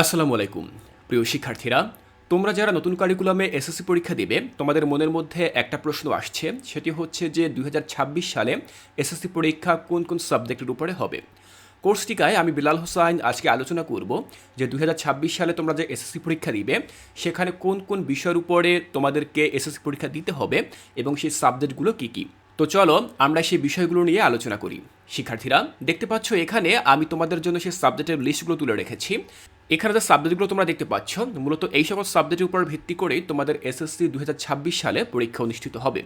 আসসালামু আলাইকুম। প্রিয় শিক্ষার্থীরা, তোমরা যারা নতুন কারিকুলামে এসএসসি পরীক্ষা দিবে, তোমাদের মনের মধ্যে একটা প্রশ্ন আসছে। সেটি হচ্ছে যে, দুই হাজার ছাব্বিশ সালে এসএসসি পরীক্ষা কোন কোন সাবজেক্টের উপরে হবে? কোর্স টিকায় আমি বিলাল হোসাইন আজকে আলোচনা করব যে, দুই হাজার ছাব্বিশ সালে তোমরা যে এসএসসি পরীক্ষা দিবে, সেখানে কোন কোন বিষয়ের উপরে তোমাদেরকে এসএসসি পরীক্ষা দিতে হবে এবং সেই সাবজেক্টগুলো কী কী। তো চলো, আমরা সেই বিষয়গুলো নিয়ে আলোচনা করি। শিক্ষার্থীরা, দেখতে পাচ্ছ এখানে আমি তোমাদের জন্য সেই সাবজেক্টের লিস্টগুলো তুলে রেখেছি। এখানে যে সাবজেক্টগুলো তোমরা দেখতে পাচ্ছ, মূলত এই সকল সাবজেক্টের উপর ভিত্তি করেই তোমাদের এসএসসি দু হাজার ছাব্বিশ সালে পরীক্ষা অনুষ্ঠিত হবে।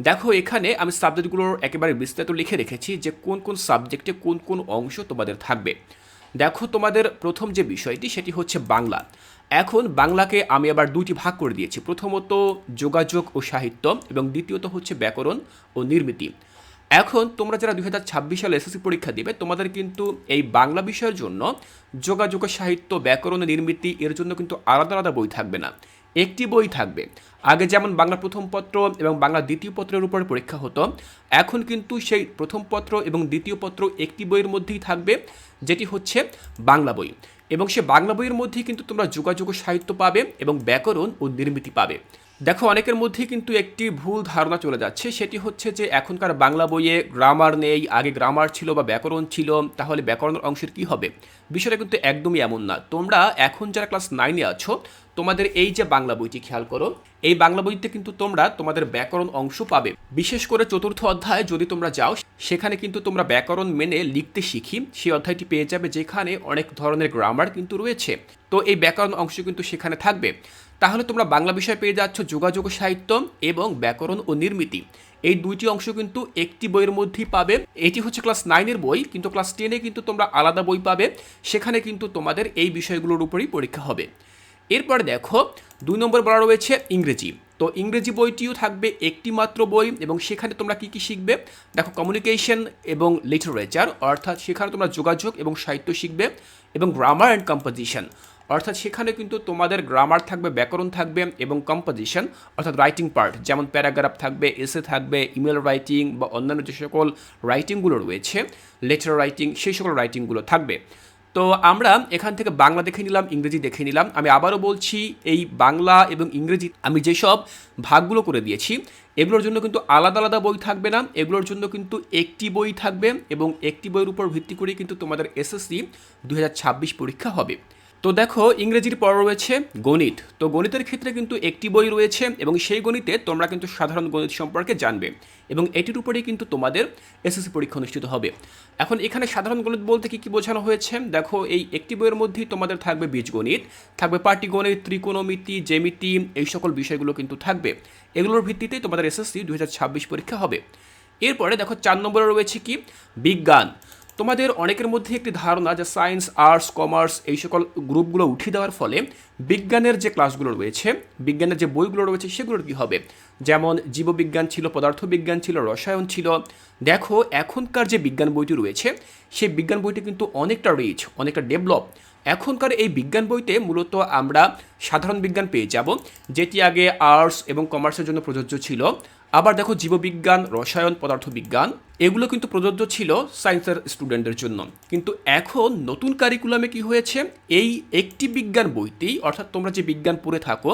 দেখো, এখানে আমি সাবজেক্টগুলোর একেবারে বিস্তারিত লিখে রেখেছি যে কোন কোন সাবজেক্টে কোন কোন অংশ তোমাদের থাকবে। দেখো, তোমাদের প্রথম যে বিষয়টি, সেটি হচ্ছে বাংলা। এখন বাংলাকে আমি আবার দুটি ভাগ করে দিয়েছি। প্রথমত যোগাযোগ ও সাহিত্য এবং দ্বিতীয়ত হচ্ছে ব্যাকরণ ও নির্মিতি। এখন তোমরা যারা দু হাজার ছাব্বিশ সালে এসএসসি পরীক্ষা দিবে, তোমাদের কিন্তু এই বাংলা বিষয়ের জন্য যোগাযোগ সাহিত্য, ব্যাকরণ নির্মিতি এর জন্য কিন্তু আলাদা আলাদা বই থাকবে না। একটি বই থাকবে। আগে যেমন বাংলা প্রথম পত্র এবং বাংলা দ্বিতীয় পত্রের উপর পরীক্ষা হতো, এখন কিন্তু সেই প্রথম পত্র এবং দ্বিতীয় পত্র একটি বইয়ের মধ্যেই থাকবে, যেটি হচ্ছে বাংলা বই। এবং সে বাংলা বইয়ের মধ্যেই কিন্তু তোমরা যোগাযোগ সাহিত্য পাবে এবং ব্যাকরণ ও নির্মিতি পাবে। দেখো, অনেকের মধ্যে কিন্তু একটি ভুল ধারণা চলে যাচ্ছে। সেটি হচ্ছে যে এখনকার বাংলা বইয়ে গ্রামার নেই, আগে গ্রামার ছিল বা ব্যাকরণ ছিল, তাহলে ব্যাকরণের অংশের কি হবে? বিষয়টা কিন্তু একদমই এমন না। তোমরা এখন যারা ক্লাস নাইনে আছো তোমাদের এই যে বাংলা বইটি খেয়াল করো, এই বাংলা বইতে কিন্তু তোমরা তোমাদের ব্যাকরণ অংশ পাবে। বিশেষ করে চতুর্থ অধ্যায়ে যদি তোমরা যাও, সেখানে কিন্তু তোমরা ব্যাকরণ মেনে লিখতে শিখি, সেই অধ্যায়টি পেয়ে যাবে যেখানে অনেক ধরনের গ্রামার কিন্তু রয়েছে। তো এই ব্যাকরণ অংশ কিন্তু সেখানে থাকবে। তাহলে তোমরা বাংলা বিষয় পেয়ে যাচ্ছ যোগাযোগ সাহিত্য এবং ব্যাকরণ ও নির্মিতি। এই দুইটি অংশ কিন্তু একটি বইয়ের মধ্যেই পাবে। এটি হচ্ছে ক্লাস নাইনের বই, কিন্তু ক্লাস টেনে কিন্তু তোমরা আলাদা বই পাবে। সেখানে কিন্তু তোমাদের এই বিষয়গুলোর উপরেই পরীক্ষা হবে। এরপরে দেখো, দুই নম্বর বলা রয়েছে ইংরেজি। তো ইংরেজি বইটিও থাকবে একটি মাত্র বই এবং সেখানে তোমরা কি কি শিখবে? দেখো কমিউনিকেশন এবং লিটারেচার অর্থাৎ সেখানে তোমরা যোগাযোগ এবং সাহিত্য শিখবে এবং গ্রামার অ্যান্ড কম্পোজিশন অর্থাৎ সেখানে কিন্তু তোমাদের গ্রামার থাকবে, ব্যাকরণ থাকবে এবং কম্পোজিশন অর্থাৎ রাইটিং পার্ট যেমন প্যারাগ্রাফ থাকবে এসে থাকবে ইমেল রাইটিং বা অন্যান্য যে সকল রাইটিংগুলো রয়েছে লেটার রাইটিং সেই সকল রাইটিংগুলো থাকবে। তো আমরা এখান থেকে বাংলা দেখে নিলাম, ইংরেজি দেখে নিলাম। আমি আবারও বলছি, এই বাংলা এবং ইংরেজি আমি যেসব ভাগগুলো করে দিয়েছি, এগুলোর জন্য কিন্তু আলাদা আলাদা বই থাকবে না। এগুলোর জন্য কিন্তু একটি বই থাকবে এবং একটি বইয়ের উপর ভিত্তি করে কিন্তু তোমাদের এসএসসি দুই হাজার ছাব্বিশ পরীক্ষা হবে। তো দেখো, ইংরেজির পর রয়েছে গণিত। তো গণিতের ক্ষেত্রে কিন্তু একটি বই রয়েছে এবং সেই গণিতে তোমরা কিন্তু সাধারণ গণিত সম্পর্কে জানবে এবং এটির উপরেই কিন্তু তোমাদের এসএসসি পরীক্ষা অনুষ্ঠিত হবে। এখন এখানে সাধারণ গণিত বলতে কি কি বোঝানো হয়েছে? দেখো, এই একটি বইয়ের মধ্যেই তোমাদের থাকবে বীজগণিত, থাকবে পাটিগণিত, ত্রিকোণমিতি, জ্যামিতি, এই সকল বিষয়গুলো কিন্তু থাকবে। এগুলোর ভিত্তিতেই তোমাদের এসএসসি দু হাজার ছাব্বিশ পরীক্ষা হবে। এরপরে দেখো, চার নম্বরে রয়েছে কি? বিজ্ঞান। তোমাদের অনেকের মধ্যে একটি ধারণা যে সায়েন্স, আর্টস, কমার্স এই সকল গ্রুপগুলো উঠিয়ে দেওয়ার ফলে বিজ্ঞানের যে ক্লাসগুলো রয়েছে, বিজ্ঞানের যে বইগুলো রয়েছে, সেগুলোর কী হবে? যেমন জীববিজ্ঞান ছিল, পদার্থবিজ্ঞান ছিল, রসায়ন ছিল। দেখো, এখনকার যে বিজ্ঞান বইটি রয়েছে, সেই বিজ্ঞান বইটি কিন্তু অনেকটা রিচ অনেকটা ডেভেলপ এখনকার এই বিজ্ঞান বইতে মূলত আমরা সাধারণ বিজ্ঞান পেয়ে যাব, যেটি আগে আর্টস এবং কমার্সের জন্য প্রযোজ্য ছিল। আবার দেখো জীববিজ্ঞান, রসায়ন, পদার্থবিজ্ঞান, এগুলো কিন্তু প্রযোজ্য ছিল সায়েন্সের স্টুডেন্টদের জন্য। কিন্তু এখন নতুন কারিকুলামে কি হয়েছে? এই একটি বিজ্ঞান বইতেই, অর্থাৎ তোমরা যে বিজ্ঞান পড়ে থাকো,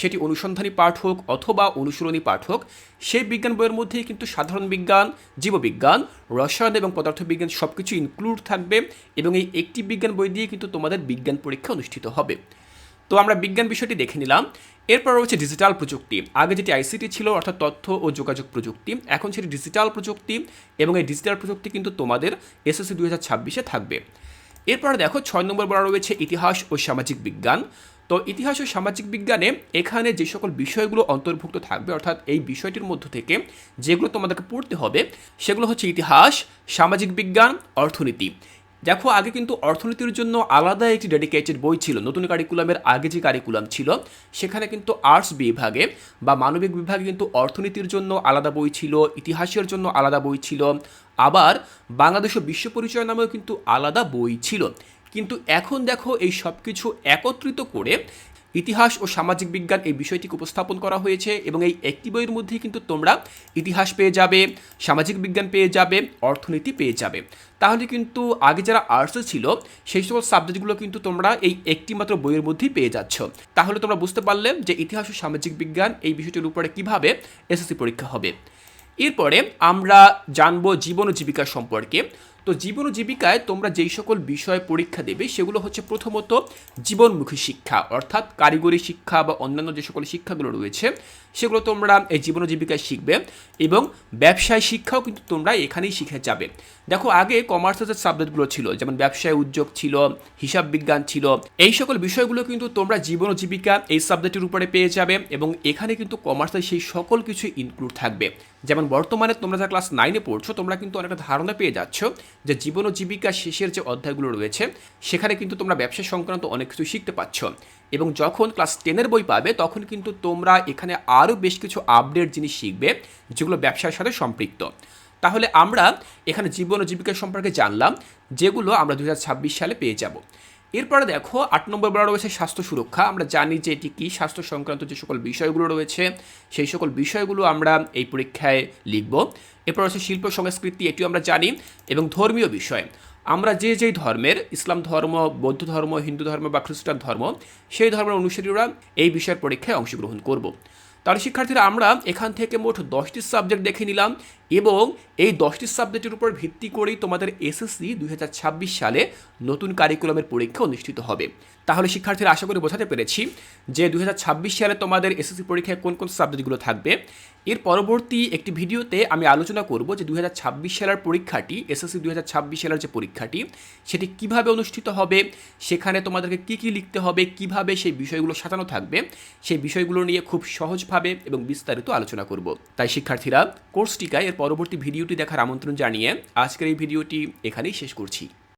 সেটি অনুসন্ধানী পাঠ হোক অথবা অনুশীলনী পাঠ হোক, সেই বিজ্ঞান বইয়ের মধ্যেই কিন্তু সাধারণ বিজ্ঞান, জীববিজ্ঞান, রসায়ন এবং পদার্থবিজ্ঞান সব কিছু ইনক্লুড থাকবে এবং এই একটি বিজ্ঞান বই দিয়ে কিন্তু তোমাদের বিজ্ঞান পরীক্ষা অনুষ্ঠিত হবে। তো আমরা বিজ্ঞান বিষয়টি দেখে নিলাম। এরপর রয়েছে ডিজিটাল প্রযুক্তি। আগে যেটি আইসিটি ছিল, অর্থাৎ তথ্য ও যোগাযোগ প্রযুক্তি। এখন সেটি ডিজিটাল প্রযুক্তি এবং এই ডিজিটাল প্রযুক্তি কিন্তু তোমাদের এসএসসি দু হাজার ছাব্বিশে থাকবে। এরপর দেখো, ছয় নম্বর বলা রয়েছে ইতিহাস ও সামাজিক বিজ্ঞান। তো ইতিহাস ও সামাজিক বিজ্ঞানে এখানে যে সকল বিষয়গুলো অন্তর্ভুক্ত থাকবে, অর্থাৎ এই বিষয়টির মধ্য থেকে যেগুলো তোমাদেরকে পড়তে হবে, সেগুলো হচ্ছে ইতিহাস, সামাজিক বিজ্ঞান, অর্থনীতি। দেখো, আগে কিন্তু অর্থনীতির জন্য আলাদা একটি ডেডিকেটেড বই ছিল। নতুন কারিকুলামের আগে যে কারিকুলাম ছিল, সেখানে কিন্তু আর্টস বিভাগে বা মানবিক বিভাগে কিন্তু অর্থনীতির জন্য আলাদা বই ছিল, ইতিহাসের জন্য আলাদা বই ছিল, আবার বাংলাদেশ বিশ্ব পরিচয় নামেও কিন্তু আলাদা বই ছিল। কিন্তু এখন দেখো, এই সব কিছু একত্রিত করে ইতিহাস ও সামাজিক বিজ্ঞান এই বিষয়টিকে উপস্থাপন করা হয়েছে এবং এই একটি বইয়ের মধ্যেই কিন্তু তোমরা ইতিহাস পেয়ে যাবে, সামাজিক বিজ্ঞান পেয়ে যাবে, অর্থনীতি পেয়ে যাবে। তাহলে কিন্তু আগে যারা আর্টসে ছিল, সেই সকল সাবজেক্টগুলো কিন্তু তোমরা এই একটি মাত্র বইয়ের মধ্যেই পেয়ে যাচ্ছ। তাহলে তোমরা বুঝতে পারলে যে ইতিহাস ও সামাজিক বিজ্ঞান এই বিষয়টির উপরে কীভাবে এসএসসি পরীক্ষা হবে। এরপরে আমরা জানব জীবন ও জীবিকা সম্পর্কে। তো জীবন ও জীবিকায় তোমরা যেই সকল বিষয়ে পরীক্ষা দেবে, সেগুলো হচ্ছে প্রথমত জীবনমুখী শিক্ষা, অর্থাৎ কারিগরি শিক্ষা বা অন্যান্য যে সকল শিক্ষাগুলো রয়েছে, সেগুলো তোমরা এই জীবন ও জীবিকায় শিখবে এবং ব্যবসায় শিক্ষাও কিন্তু তোমরা এখানেই শিখে যাবে। দেখো, আগে কমার্সের সাবজেক্টগুলো ছিল, যেমন ব্যবসায় উদ্যোগ ছিল, হিসাব বিজ্ঞান ছিল, এই সকল বিষয়গুলো কিন্তু তোমরা জীবন ও জীবিকা এই সাবজেক্টের উপরে পেয়ে যাবে এবং এখানে কিন্তু কমার্সের সেই সকল কিছু ইনক্লুড থাকবে। যেমন বর্তমানে তোমরা যা ক্লাস নাইনে পড়ছো, তোমরা কিন্তু অনেকটা ধারণা পেয়ে যাচ্ছ যে জীবন ও জীবিকা শেষের যে অধ্যায়গুলো রয়েছে, সেখানে কিন্তু তোমরা ব্যবসা সংক্রান্ত অনেক কিছু শিখতে পাচ্ছ। এবং যখন ক্লাস টেনের বই পাবে, তখন কিন্তু তোমরা এখানে আরও বেশ কিছু আপডেট জিনিস শিখবে, যেগুলো ব্যবসার সাথে সম্পৃক্ত। তাহলে আমরা এখানে জীবন ও জীবিকা সম্পর্কে জানলাম, যেগুলো আমরা দু হাজার ছাব্বিশ সালে পেয়ে যাব। এরপরে দেখো, আট নম্বর বলা রয়েছে স্বাস্থ্য সুরক্ষা। আমরা জানি যে এটি কী? স্বাস্থ্য সংক্রান্ত যে সকল বিষয়গুলো রয়েছে, সেই সকল বিষয়গুলো আমরা এই পরীক্ষায় লিখব। এরপর রয়েছে শিল্প সংস্কৃতি, এটিও আমরা জানি, এবং ধর্মীয় বিষয়। আমরা যে যেই ধর্মের, ইসলাম ধর্ম, বৌদ্ধ ধর্ম, হিন্দু ধর্ম বা খ্রিস্টান ধর্ম, সেই ধর্মের অনুসারীরা এই বিষয়ের পরীক্ষায় অংশগ্রহণ করব। তাহলে শিক্ষার্থীরা, আমরা এখান থেকে মোট দশটি সাবজেক্ট দেখে নিলাম। এবং এই দশটি সাবজেক্টের উপর ভিত্তি করেই তোমাদের এসএসসি দুই হাজার ছাব্বিশ সালে নতুন কারিকুলামের পরীক্ষা অনুষ্ঠিত হবে। তাহলে শিক্ষার্থীরা আশা করি বোঝাতে পেরেছি যে দুই হাজার ছাব্বিশ সালে তোমাদের এসএসসি পরীক্ষায় কোন কোন সাবজেক্টগুলো থাকবে। এর পরবর্তী একটি ভিডিওতে আমি আলোচনা করব যে দুই হাজার ছাব্বিশ সালের পরীক্ষাটি এসএসসি দুই হাজার ছাব্বিশ সালের যে পরীক্ষাটি, সেটি কীভাবে অনুষ্ঠিত হবে, সেখানে তোমাদেরকে কী কী লিখতে হবে, কীভাবে সেই বিষয়গুলো সাজানো থাকবে, সেই বিষয়গুলো নিয়ে খুব সহজভাবে এবং বিস্তারিত আলোচনা করব। তাই শিক্ষার্থীরা কোর্স টিকায় এর পরবর্তী ভিডিওটি দেখার আমন্ত্রণ জানিয়ে আজকের এই ভিডিওটি এখানেই শেষ করছি।